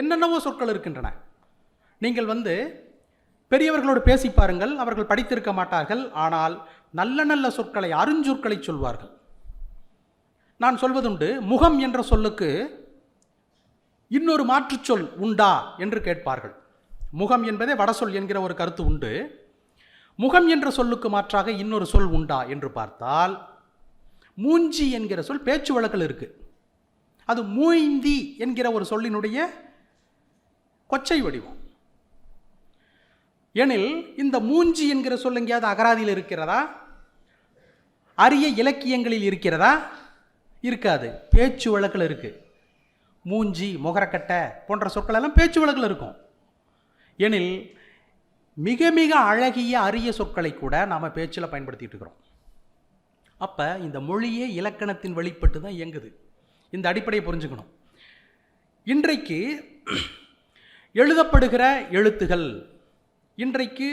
என்னென்னவோ சொற்கள் இருக்கின்றன. நீங்கள் வந்து பெரியவர்களோடு பேசி பாருங்கள் அவர்கள் படித்திருக்க மாட்டார்கள் ஆனால் நல்ல நல்ல சொற்களை அருஞ்சொற்களை சொல்வார்கள். நான் சொல்வதுண்டு முகம் என்ற சொல்லுக்கு இன்னொரு மாற்றுச்சொல் உண்டா என்று கேட்பார்கள். முகம் என்பதே வடசொல் என்கிற ஒரு கருத்து உண்டு. முகம் என்ற சொல்லுக்கு மாற்றாக இன்னொரு சொல் உண்டா என்று பார்த்தால் மூஞ்சி என்கிற சொல் பேச்சு வழக்கில் இருக்குது அது மூய்ந்தி என்கிற ஒரு சொல்லினுடைய கொச்சை வடிவம். எனில் இந்த மூஞ்சி என்கிற சொல் எங்கேயாவது அகராதியில் இருக்கிறதா? அரிய இலக்கியங்களில் இருக்கிறதா? இருக்காது. பேச்சு வழக்கில் இருக்குது மூஞ்சி முகரக்கட்டை போன்ற சொற்கள் எல்லாம் பேச்சு வழக்கில் இருக்கும். எனில் மிக மிக அழகிய அரிய சொற்களை கூட நாம் பேச்சில் பயன்படுத்திட்டு இருக்கிறோம். அப்போ இந்த மொழியே இலக்கணத்தின் வெளிப்பட்டு தான் இயங்குது. இந்த அடிப்படையை புரிஞ்சுக்கணும். இன்றைக்கு எழுதப்படுகிற எழுத்துகள். இன்றைக்கு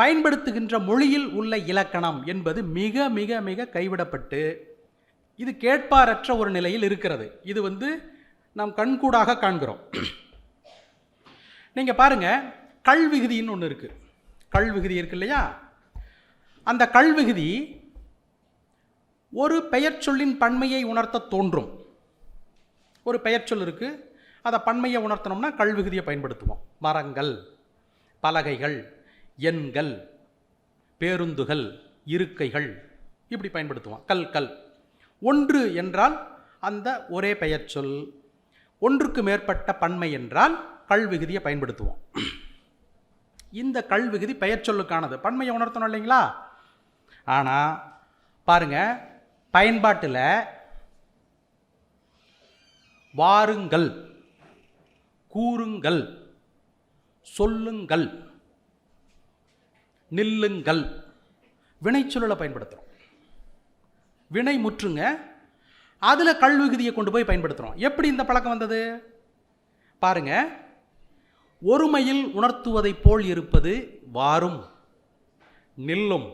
பயன்படுத்துகின்ற மொழியில் உள்ள இலக்கணம் என்பது மிக மிக மிக கைவிடப்பட்டு இது கேட்பாரற்ற ஒரு நிலையில் இருக்கிறது. இது வந்து நாம் கண்கூடாக காண்கிறோம். நீங்கள் பாருங்க கல்விகுதின்னு ஒன்று இருக்குது கல்விகுதி இருக்கு இல்லையா? அந்த கல்விகுதி ஒரு பெயர் சொல்லின் பன்மையை உணர்த்த தோன்றும். ஒரு பெயர் சொல் இருக்குது அதை பன்மையை உணர்த்தணும்னா கல்விகுதியை பயன்படுத்துவோம். மரங்கள் பலகைகள் எண்கள் பேருந்துகள் இருக்கைகள் இப்படி பயன்படுத்துவோம். கல் கல். ஒன்று என்றால் அந்த ஒரே பெயர்ச்சொல் ஒன்றுக்கு மேற்பட்ட பன்மை என்றால் கல்விகுதியை பயன்படுத்துவோம். இந்த கல்விகுதி பெயர்ச்சொல்லுக்கானது பன்மையை உணர்த்தணும் இல்லைங்களா? ஆனால் பாருங்க பயன்பாட்டில் வாருங்கள். கூறுங்கள் சொல்லுங்கள் நில்லுங்கள். வினைச்சொல்லை பயன்படுத்துகிறோம் வினை முற்றுங்க அதில் கல்விகுதியை கொண்டு போய் பயன்படுத்துகிறோம் எப்படி இந்த பழக்கம் வந்தது? பாருங்க ஒருமையில் உணர்த்துவதைப் போல் இருப்பது வாரும் நில்லும்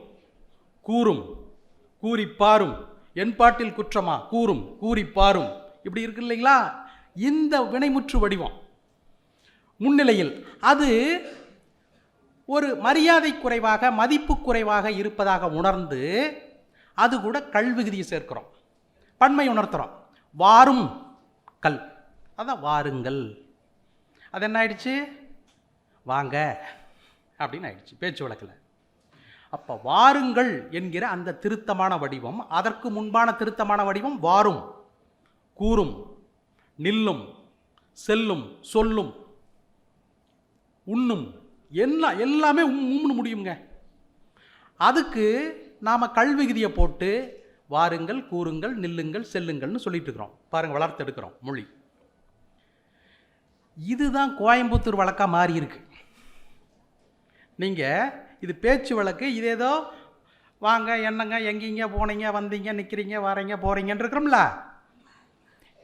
கூறும் கூறிப்பாரும். என் பாட்டில் குற்றமா? கூறும் கூறிப்பாரும். இப்படி இருக்கு இல்லைங்களா? இந்த வினைமுற்று வடிவம். முன்னிலையில். அது ஒரு மரியாதை குறைவாக மதிப்பு குறைவாக இருப்பதாக உணர்ந்து அது கூட கல்விகுதியை சேர்க்கிறோம். பன்மை உணர்த்துறோம். வாரும் கல். அதான் வாருங்கள். அது என்ன ஆயிடுச்சு? வாங்க. அப்படின்னு ஆயிடுச்சு பேச்சு வழக்கில். அப்போ வாருங்கள் என்கிற அந்த திருத்தமான வடிவம் அதற்கு முன்பான திருத்தமான வடிவம் வாரும். கூறும் நில்லும் செல்லும் சொல்லும். உண்ணும். எல்லாம் எல்லாமே உம் உம்னு முடியுங்க அதுக்கு நாம் கல்விகுதியை போட்டு வாருங்கள் கூறுங்கள் நில்லுங்கள் செல்லுங்கள்னு சொல்லிட்டு இருக்கிறோம் பாருங்கள் வளர்த்தெடுக்கிறோம் மொழி. இதுதான் கோயம்புத்தூர் வழக்காக மாறி இருக்கு நீங்கள் இது பேச்சு வழக்கு இது ஏதோ வாங்க என்னங்க எங்கீங்க போனீங்க வந்தீங்க நிற்கிறீங்க வரீங்க போகிறீங்கன்னு இருக்கிறோம்ல.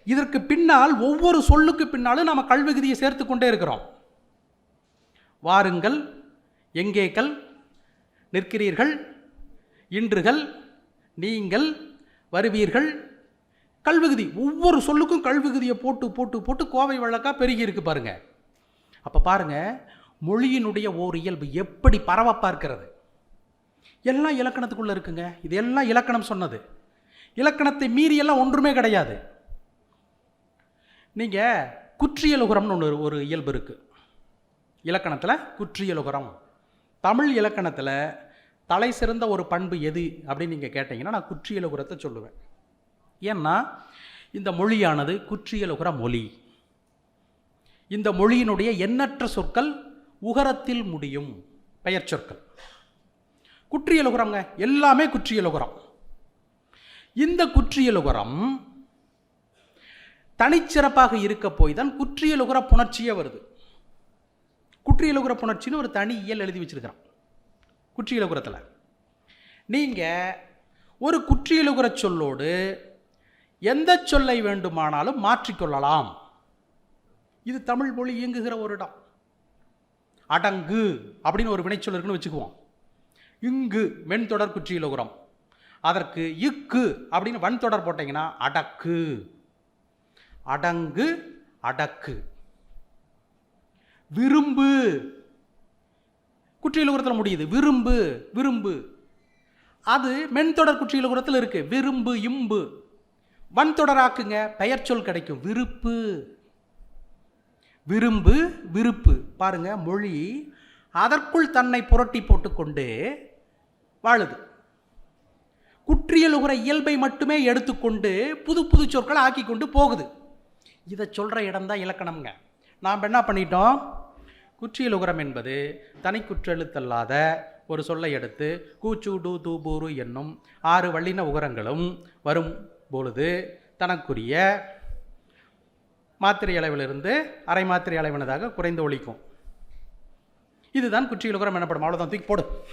இதற்கு பின்னால் ஒவ்வொரு சொல்லுக்கு பின்னாலும் நம்ம கல்விகுதியை சேர்த்து கொண்டே இருக்கிறோம். வாருங்கள் எங்கேக்கள் நிற்கிறீர்கள் இன்றுகள் நீங்கள் வருவீர்கள். கல்விகுதி ஒவ்வொரு சொல்லுக்கும் கல்விகுதியை போட்டு போட்டு போட்டு கோவை வழக்காக பெருகி இருக்கு பாருங்க. அப்போ பாருங்க மொழியினுடைய ஓர் இயல்பு எப்படி பரவ இருக்கிறது எல்லாம் இலக்கணத்துக்குள்ளே இருக்குங்க. இது எல்லாம் இலக்கணம் சொன்னது. இலக்கணத்தை மீறி எல்லாம் ஒன்றுமே கிடையாது. நீங்கள் குற்றியலுகரம்னு ஒன்று ஒரு இயல்பு இருக்குது இலக்கணத்தில் குற்றியலுகரம். தமிழ் இலக்கணத்தில் தலை சிறந்த ஒரு பண்பு எது அப்படின்னு நீங்கள் கேட்டிங்கன்னா நான் குற்றியலுகரத்தை சொல்லுவேன். ஏன்னா இந்த மொழியானது குற்றியலுகர மொழி. இந்த மொழியினுடைய எண்ணற்ற சொற்கள் உகரத்தில் முடியும் பெயர் சொற்கள். குற்றியலுகரம்ங்க எல்லாமே குற்றியலுகரம். இந்த குற்றியலுகரம் தனிச்சிறப்பாக இருக்க போய் தான் குற்றியலுகர புணர்ச்சியே வருது. குற்றியலுகர புணர்ச்சின்னு ஒரு தனி இயல் எழுதி வச்சிருக்கிறான். குற்றியலுகரத்தில் நீங்கள் ஒரு குற்றியலுகர சொல்லோடு எந்த சொல்லை வேண்டுமானாலும் மாற்றிக்கொள்ளலாம் இது தமிழ் மொழி இயங்குகிற ஒரு இடம். அடங்கு அப்படின்னு ஒரு வினைச்சொல் இருக்குன்னு வச்சுக்குவோம். இங்கு மென்தொடர் குற்றியலுகரம் அதற்கு இக்கு அப்படின்னு வன்தொடர் போட்டிங்கன்னா அடக்கு. அடங்கு அடக்கு. விரும்பு. குற்றியலுகரத்தில் முடியுது. விரும்பு விரும்பு. அது மென்தொடர் குற்றியலுகரத்தில் இருக்கு. விரும்பு இம்பு. வன்தொடராக்குங்க. பெயர் சொல் கிடைக்கும். விருப்பு. விரும்பு விருப்பு. பாருங்க மொழி அதற்குள் தன்னை புரட்டி போட்டுக்கொண்டு வாழுது. குற்றியலுகிற இயல்பை மட்டுமே எடுத்துக்கொண்டு புது புது சொற்களை ஆக்கி கொண்டு போகுது. இதை சொல்கிற இடம்தான் இலக்கணம்ங்க. நாம் என்ன பண்ணிட்டோம்? குற்றியலுகரம் என்பது தனி குற்றெழுத்தல்லாத ஒரு சொல்லை எடுத்து கூச்சு டு என்னும் ஆறு வள்ளின உகரங்களும் வரும் பொழுது தனக்குரிய மாத்திரை அளவிலிருந்து அரை மாத்திரை அளவினதாக குறைந்து ஒழிக்கும். இதுதான் குற்றியலுகரம் எனப்படும். அவ்வளோதான் தூக்கி போடு.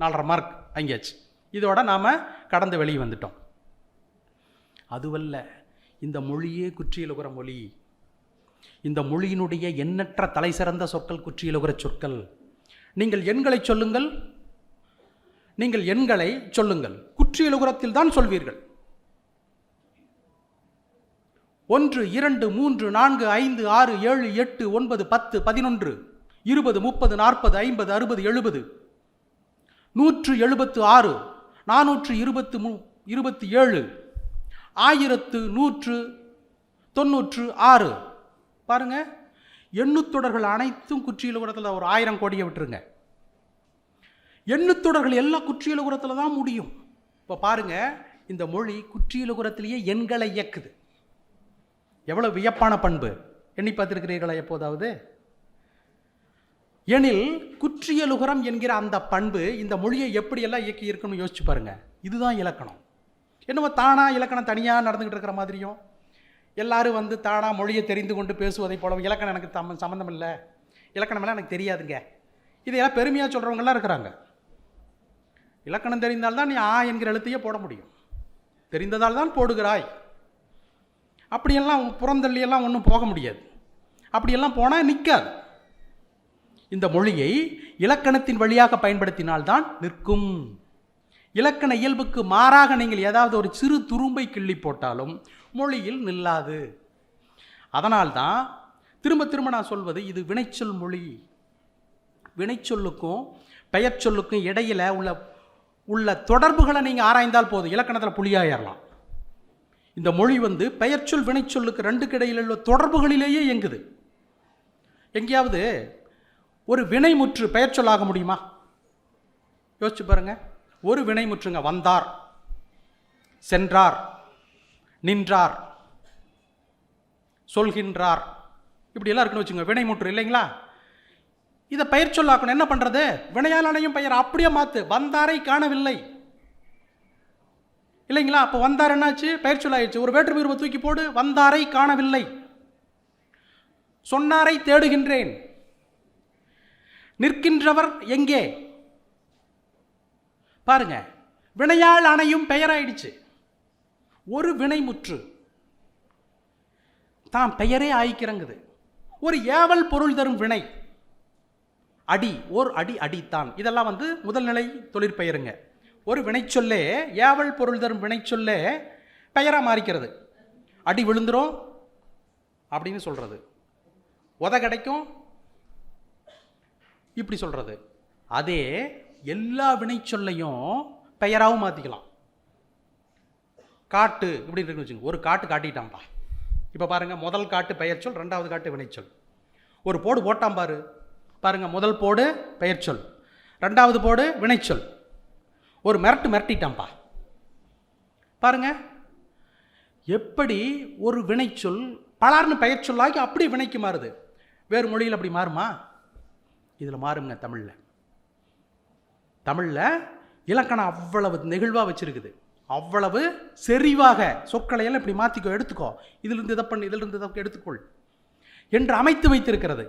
நாலரை மார்க் அங்கேயாச்சு. இதோட நாம் கடந்து வெளியே வந்துட்டோம். அதுவல்ல. இந்த மொழியே குற்றியலுகிற மொழி. இந்த மொழியினுடைய எண்ணற்ற தலை சிறந்த சொற்கள் குற்றியலுகிற சொற்கள். நீங்கள் எண்களை சொல்லுங்கள். நீங்கள் எண்களை சொல்லுங்கள். குற்றியலுகுரத்தில் தான் சொல்வீர்கள். ஒன்று இரண்டு மூன்று நான்கு ஐந்து ஆறு ஏழு எட்டு ஒன்பது பத்து பதினொன்று இருபது முப்பது நாற்பது ஐம்பது அறுபது எழுபது. நூற்று எழுபத்து ஆறு நானூற்று இருபத்து மு இருபத்தி ஏழு ஆயிரத்து நூற்று தொண்ணூற்று ஆறு பாருங்க எண்ணுத்தொடர்கள் அனைத்தும் குற்றியலுகுரத்தில் ஒரு ஆயிரம் கோடியை விட்டுருங்க. எண்ணுத்தொடர்கள் எல்லாம் குற்றியலுகுரத்தில் தான் முடியும். இப்போ பாருங்க இந்த மொழி குற்றியலுகுரத்திலேயே எண்களை இயக்குது. எவ்வளோ வியப்பான பண்பு. எண்ணி பார்த்துருக்கிறீர்களா எப்போதாவது? எனில் குற்றியலுகரம் என்கிற அந்த பண்பு இந்த மொழியை எப்படியெல்லாம் இயக்கி இருக்குன்னு யோசிச்சு பாருங்கள் இதுதான் இலக்கணம். என்னவோ தானாக இலக்கணம் தனியாக நடந்துக்கிட்டு இருக்கிற மாதிரியும். எல்லாரும் வந்து தானாக மொழியை தெரிந்து கொண்டு பேசுவதை போல இலக்கணம் எனக்கு தம் சம்மந்தம் இல்லை. இலக்கணமெல்லாம் எனக்கு தெரியாதுங்க. இதையெல்லாம் பெருமையாக சொல்கிறவங்களாம் இருக்கிறாங்க. இலக்கணம் தெரிந்தால்தான் நீ ஆ என்கிற எழுத்தையே போட முடியும். தெரிந்ததால் தான் போடுகிறாய். அப்படியெல்லாம் புறந்தள்ளியெல்லாம் ஒன்றும் போக முடியாது. அப்படியெல்லாம் போனால் நிற்காது இந்த மொழியை இலக்கணத்தின் வழியாக பயன்படுத்தினால்தான் நிற்கும். இலக்கண இயல்புக்கு மாறாக நீங்கள் ஏதாவது ஒரு சிறு துரும்பை கிள்ளி போட்டாலும் மொழியில் நில்லாது. அதனால்தான் திரும்ப திரும்ப நான் சொல்வது இது வினைச்சொல் மொழி. வினைச்சொல்லுக்கும் பெயர் சொல்லுக்கும் இடையில் உள்ள உள்ள தொடர்புகளை நீங்கள் ஆராய்ந்தால் போதும். இலக்கணத்தில் புலியாயிரலாம் இந்த மொழி வந்து பெயர்ச்சொல் வினைச்சொல்லுக்கு ரெண்டுக்கு இடையில் உள்ள தொடர்புகளிலேயே இயங்குது. எங்கேயாவது ஒரு வினைமுற்று பெயர்ச்சொல் ஆக முடியுமா? யோசிச்சு பாருங்க. ஒரு வினைமுற்றுங்க வந்தார் சென்றார். நின்றார். சொல்கின்றார். இப்படியெல்லாம் இருக்குன்னு வச்சுங்க வினைமுற்று இல்லைங்களா? இதை பெயர் சொல்லாக்கணும் என்ன பண்ணுறது வினையாளனையும் பெயர் அப்படியே மாற்று வந்தாரை காணவில்லை. இல்லைங்களா? அப்போ வந்தார் என்னாச்சு? பெயர் சொல்லாயிடுச்சு. ஒரு வேற்று உருவ தூக்கி போடு வந்தாரை காணவில்லை. சொன்னாரை தேடுகின்றேன். நிற்கின்றவர் எங்கே? பாருங்க வினையால் அணையும் பெயராயிடுச்சு. ஒரு வினைமுற்று. தான் பெயரே ஆயிக்கிறங்குது. ஒரு ஏவல் பொருள் தரும் வினை. அடி ஓர் அடி அடித்தான். இதெல்லாம் வந்து முதல்நிலை தொழிற்பெயருங்க ஒரு வினைச்சொல்லே ஏவல் பொருள் தரும் வினைச்சொல்லே பெயராக மாறிக்கிறது. அடி விழுந்துரும் அப்படின்னு சொல்கிறது உத கிடைக்கும். இப்படி சொல்கிறது அதே எல்லா வினைச்சொல்லையும் பெயராகவும் மாற்றிக்கலாம் காட்டு இப்படி இருக்குன்னு வச்சுங்க ஒரு காட்டு காட்டிட்டான்ப்பா. இப்போ பாருங்கள் முதல் காட்டு பெயர் சொல் ரெண்டாவது காட்டு வினைச்சொல். ஒரு போடு போட்டான் பாரு. பாருங்கள் முதல் போடு பெயர் சொல். ரெண்டாவது போடு வினைச்சொல். ஒரு மிரட்டு மிரட்டிட்டான்ப்பா. பாருங்க எப்படி ஒரு வினைச்சொல் பலார்னு பெயர் சொல்லாகி அப்படி வினைக்கு மாறுது? வேறு மொழியில் அப்படி மாறுமா? இதில் மாறுங்க தமிழில். தமிழில் இலக்கணம் அவ்வளவு நெகிழ்வாக வச்சுருக்குது. அவ்வளவு செறிவாக சொற்களை எல்லாம் இப்படி மாற்றிக்கோ எடுத்துக்கோ. இதிலிருந்து இதை பண்ணு இதிலிருந்து இதை எடுத்துக்கொள். என்று அமைத்து வைத்திருக்கிறது.